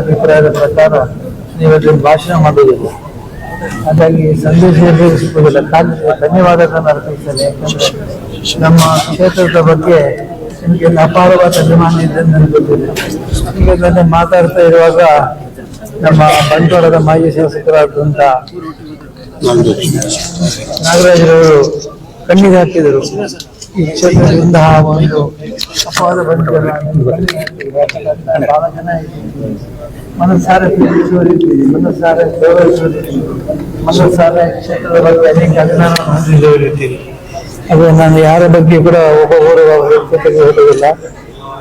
ಅಭಿಪ್ರಾಯದ ಪ್ರಕಾರ ನೀವು ಭಾಷಣ ಮಾಡುವುದಿಲ್ಲ. ಹಾಗಾಗಿ ಸಂದೇಶ ಕಾಲ ಧನ್ಯವಾದಗಳನ್ನು ಅರ್ಪಿಸ್ತೇನೆ. ನಮ್ಮ ಕ್ಷೇತ್ರದ ಬಗ್ಗೆ ನಿಮಗೆ ಅಪಾರವಾದ ಅಭಿಮಾನ ಇದೆ ನನಗೆ ಗೊತ್ತಿದೆ. ಈಗ ನನ್ನ ಮಾತಾಡ್ತಾ ಇರುವಾಗ ನಮ್ಮ ಬಂಟ್ವಾಳದ ಮಾಜಿ ಶಾಸಕರಾದಂಥ ನಾಗರಾಜರವರು ಕಣ್ಣಿಗೆ ಹಾಕಿದರು. ಈ ಒಂದು ಅಪವಾದ ಬಂದಿಲ್ಲ ಬಹಳ ಜನ. ಮನಸ್ಸಾರೆ ಮನಸ್ಸಾರೆ ಮನಸ್ಸಾರೆ ಕ್ಷೇತ್ರದ ಬಗ್ಗೆ ಅನೇಕ ಅಭಿಮಾನವನ್ನು ಹೊಂದಿದವರಿದ್ದೀರಿ ಅದು ನಾನು ಯಾರ ಬಗ್ಗೆ ಕೂಡ ಒಬ್ಬ ಓಡುವ ವ್ಯಕ್ತಿಗೆ ಹೇಳುವುದಿಲ್ಲ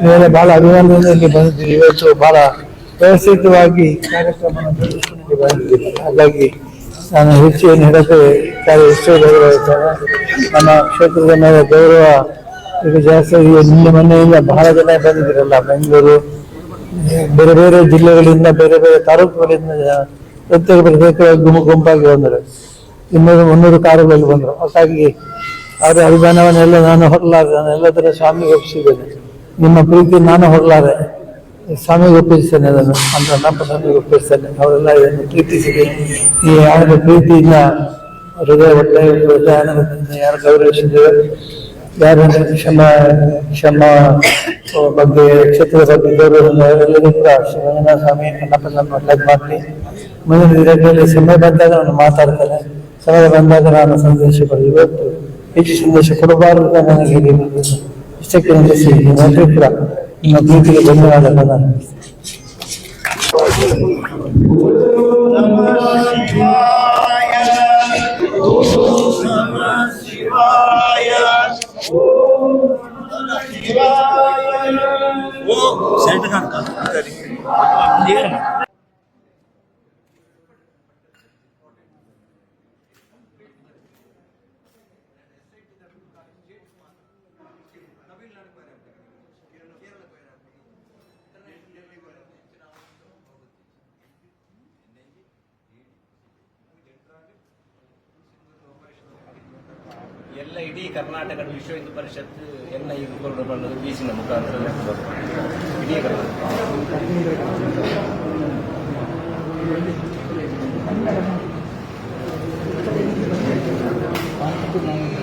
ಇವೆಲ್ಲ ಬಹಳ ಅಭಿಮಾನದಿಂದ ಇಲ್ಲಿ ಬಂದಿದ್ದೀರಿ. ಇವತ್ತು ಬಹಳ ವ್ಯವಸ್ಥಿತವಾಗಿ ಕಾರ್ಯಕ್ರಮವನ್ನು ಹಾಗಾಗಿ ನಾನು ಹೆಚ್ಚು ಏನು ಕಾರ್ಯ ಎಷ್ಟೋ ಗೌರವ ಇರ್ತಾರೆ ನಮ್ಮ ಕ್ಷೇತ್ರದ ಮೇಲೆ ಗೌರವ ಈಗ ಜಾಸ್ತಿ ನಿನ್ನೆ ಮೊನ್ನೆಯಿಂದ ಬಹಳ ಜನ ಬಂದಿದ್ದೀರಲ್ಲ ಬೆಂಗಳೂರು, ಬೇರೆ ಬೇರೆ ಜಿಲ್ಲೆಗಳಿಂದ ಬೇರೆ ಬೇರೆ ತಾಲೂಕುಗಳಿಂದ ಪ್ರತ್ಯೇಕ ಪ್ರತ್ಯೇಕ ಗುಂಪು ಗುಂಪಾಗಿ ಬಂದರು. ಇನ್ನೂರು ಮುನ್ನೂರು ಕಾರುಗಳಲ್ಲಿ ಬಂದರು. ಹಾಗಾಗಿ ಅವರ ಅಭಿಮಾನವನ್ನೆಲ್ಲ ನಾನು ಹೊರಲಾರೆ ನಾನು ಎಲ್ಲದರ ಸ್ವಾಮಿ ಒಪ್ಪಿಸಿದ್ದೇನೆ. ನಿಮ್ಮ ಪ್ರೀತಿ ನಾನು ಹೊರಲಾರೆ ಸ್ವಾಮಿಗೆ ಒಪ್ಪಿಸ್ತಾನೆ ಅದನ್ನು. ಅಂತ ನಮ್ಮ ಸ್ವಾಮಿಗೆ ಒಪ್ಪಿಸ್ತಾನೆ ಅವರೆಲ್ಲ ಇದನ್ನು ಪ್ರೀತಿಸಿದೆ. ಈ ಯಾರ ಪ್ರೀತಿಯಿಂದ ಹೃದಯ ಒಳ್ಳೆಯ ಹೃದಯಾನಂದದಿಂದ ಯಾರು ಗೌರವಿಸಿದ್ದೇವೆ ಯಾರು ಕ್ಷಮ ಕ್ಷಮ ಬಗ್ಗೆ, ಕ್ಷೇತ್ರದ ಬಗ್ಗೆ ಗೌರವದಿಂದ ಎಲ್ಲರೂ ಕೂಡ ಶಿವನ ಸ್ವಾಮಿ, ಕಣ್ಣಪ್ಪ ಸ್ವಾಮಿ ಒಳ್ಳೇದು ಮಾಡಲಿ ಮುಂದಿನ ದಿನಗಳಲ್ಲಿ ಸಮಯ ಬಂದಾಗ ನಾನು ಮಾತಾಡ್ತೇನೆ. ಸಮಯ ಬಂದಾಗ ನಾನು ಸಂದೇಶ ಇವತ್ತು ಹೆಚ್ಚು ಸಂದೇಶ ಕೊಡಬಾರದು ನನಗೆ ಇಷ್ಟಕ್ಕೆ ನಿಲ್ಲಿಸಿ. ಕೂಡ ಪ್ರೀತಿಗೆ ಧನ್ಯವಾದಗಳು ನಾನು ಇಡೀ ಕರ್ನಾಟಕದ ವಿಶ್ವ ಹಿಂದೂ ಪರಿಷತ್ ಎಲ್ಲ ಈ ಮುಖಂಡರು ಬಂದದ್ದು ಬೀಸಿನ ಮುಖಾಂತರ ನಡೆದು ಬರ್ತಾರೆ. ಇಡೀ ಕರ್ನಾಟಕ ನಾವು